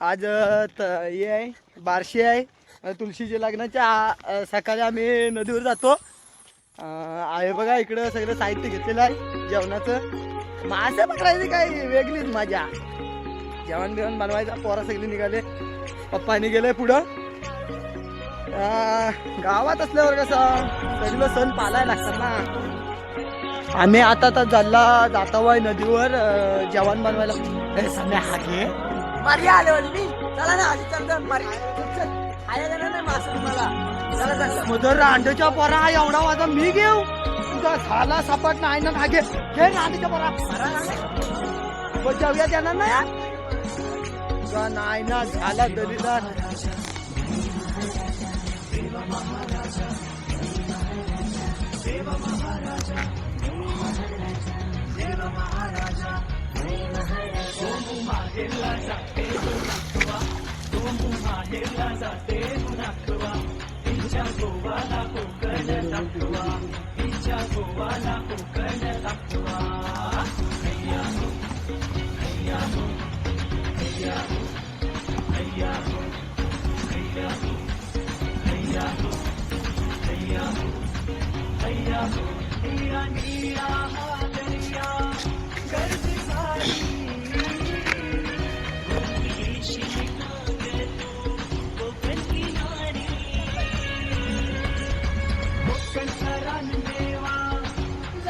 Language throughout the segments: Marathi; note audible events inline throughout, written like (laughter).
आज हे आहे बारशी आहे तुळशीच्या लग्नाच्या सकाळी आम्ही नदीवर जातो. आहे बघा इकडं सगळं साहित्य घेतलेलं आहे जेवणाचं. मासे पकडायची काय वेगळीच मजा. जेवण बिवण बनवायचा पोरा सगळे निघाले. पप्पानी गेले पुढं. गावात असल्यावर कसं सगळं सण पालायला लागतात ना. आम्ही आता तर जल्ला जातावाय नदीवर जेवण बनवायला. ए, हा मारी आले वाली चला ना आधी चल मारी नाही मासे तुम्हाला. चला चल मधुर अंड्याच्या पोरा हा एवढा वाजा मी घेऊ? तुझा झाला सपाट नाही ना हा घे. घे ना अंड्याच्या पोरा जेवया देणार ना यार तुझा नाही ना झाला Hey, yeah, hey, yeah, hey, yeah, hey, yeah, hey, yeah, hey, yeah, yeah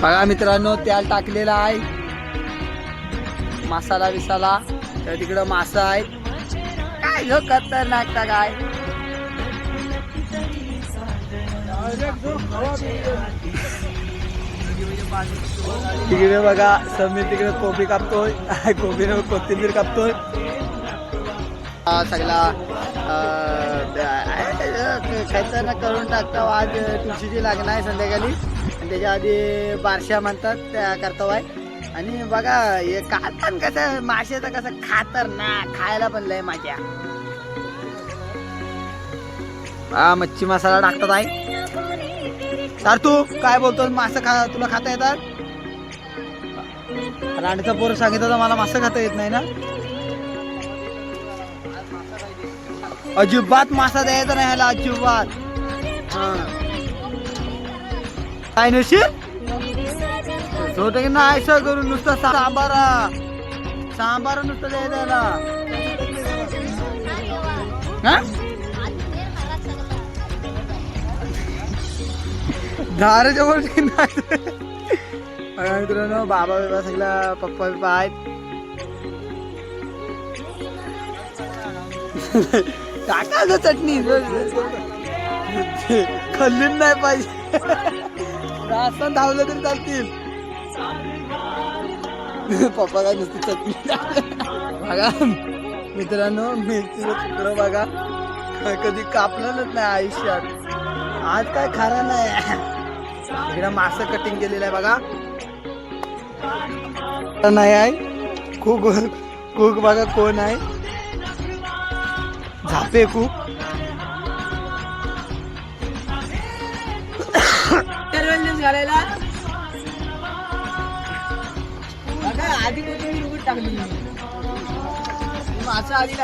बघा मित्रांनो त्याला टाकलेला आहे. मसाला विसाला. तर तिकडं मासा आहे काय ह्यो खतरनाक का काय? तिकडे बघा समीर तिकडे कोबी कापतोय. (laughs) कोबीने कोथिंबीर कापतोय. सगळा खतरनाक करून टाकतो. आज तुळशीची लागण आहे संध्याकाळी. त्याच्या आधी बारशा म्हणतात त्या करतावाय आणि बघा हे खातान कसं माशाचं कसं खातर ना खायला पण लय माझ्या हा मच्छी मसाला टाकतात आहे तर तू काय बोलतो मासे खा तुला खाता येतात? राणीचा पोर सांगितलं तर मला मासे खाता येत नाही ना? अजिबात मासा द्यायचा नाही ह्याला अजिबात. हा. काय नशील होतं की नाही असं करून नुसतं सांबारा. सांबारा नुसतं द्यायचं याला धाराच्या वरती नाही? मित्रांनो बाबा बिबा सगळा पप्पा बिप्पा आहेत. टाका चटणी. खाल्ली नाही पाहिजे. असं धावलं तरी चालतील. (laughs) पप्पा काय नुसती चटणी बघा मित्रांनो मिरचीचं चित्र बघा. कधी कापलेलंच नाही आयुष्यात. आज काय खरा नाही. इकडं मासं कटिंग केलेलं आहे बघा. नाही आहे. कुक कुक बघा कोण आहे. झापे कुक घालायला आधी कोणती टाकली. मासा आधी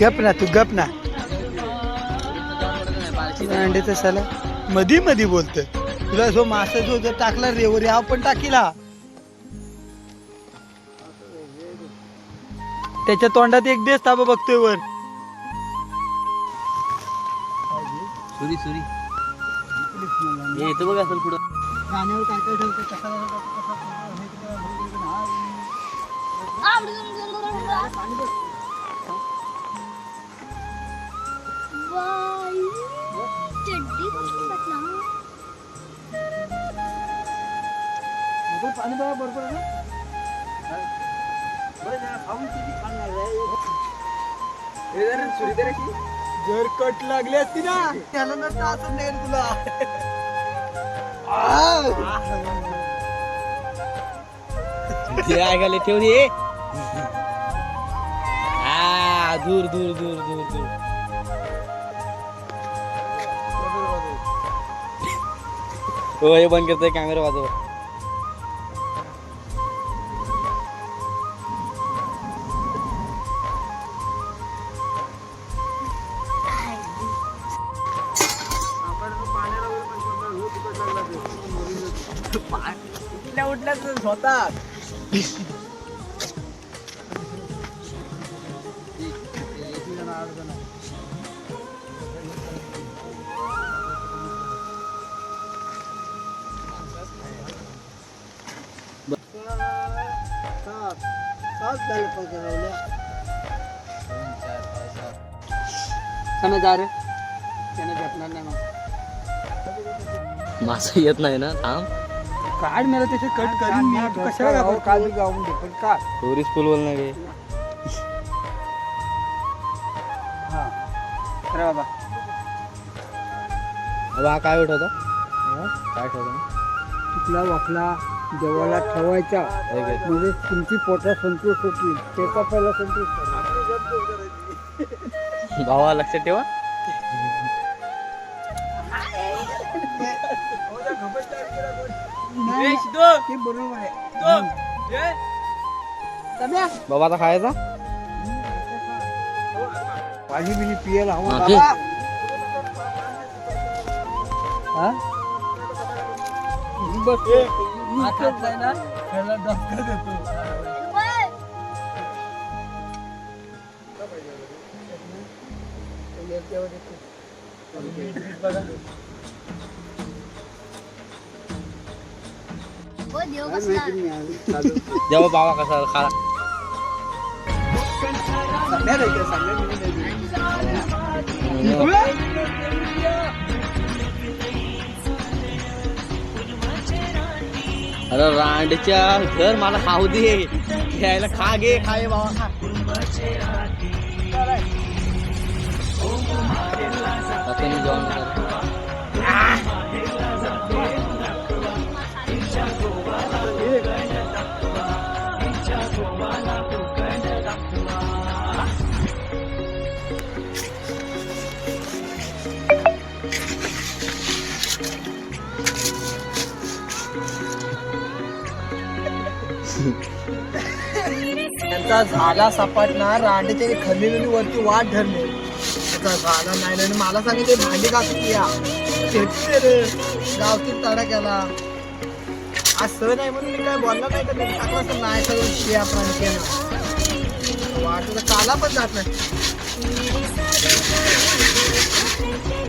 गप ना तू गप ना. अंड्याचं साला मधी मधी बोलत तुला जो मासा जो जर टाकला रेवरी हा पण टाकीला. त्याच्या तोंडात एक देश ताबा बघतोय वर. सुरी सुरी. हे इथं बघ असेल पुढं. गाण्यावर काय काय ठेवतं कसा पाणी बघा बरोबर जर कट लागली असती ना त्याला नसतं असं नाही तुला. ते ऐकायला ठेव दे आ दूर दूर दूर दूर दूर. हो हे बंद करतोय कॅमेरा वाजव. उठल्या उठल्या स्वतः. समय जा त्याने भेटणार नाही मग. मासा येत नाही ना थांब. काढ मला त्याचे कट करीन मी. तू कशाला? जाऊन दे पण का टुरिस्ट पूल बोल ना गे हा. अरे बाबा. अब हा काय होता काय ठेवतो कुठला वाकला देवाला ठेवायचा. म्हणजे तुमची पोटा संतोष होतील. त्याचा पहिला संतोष करा. भावा लक्षात ठेवा. ते बरोबर आहे. बाबा आता खायचा? पाणी बिणी पियाला हवं. हा, घे. बाबा. हा? मी बसतो. मी हा इथं खातलाय ना? त्याला डबका देतो. देव बाबा कसा खा अरे रांडच्या घर मला खाऊ दे. घ्यायला खा गे खाय बाबा. खा आता त्याचा झाला सपाटणार रांडेच्या खल्ली वरती वाट धरले. त्याचा झाला नाही आणि मला सांगितले भांडी घासून या? शेटते रे. गावतील तडा केला आज सण आहे म्हणून मी काय बोलला नाही तर मी असं नाही सगळं शे आपण केला वाटलं काला पण जात नाही.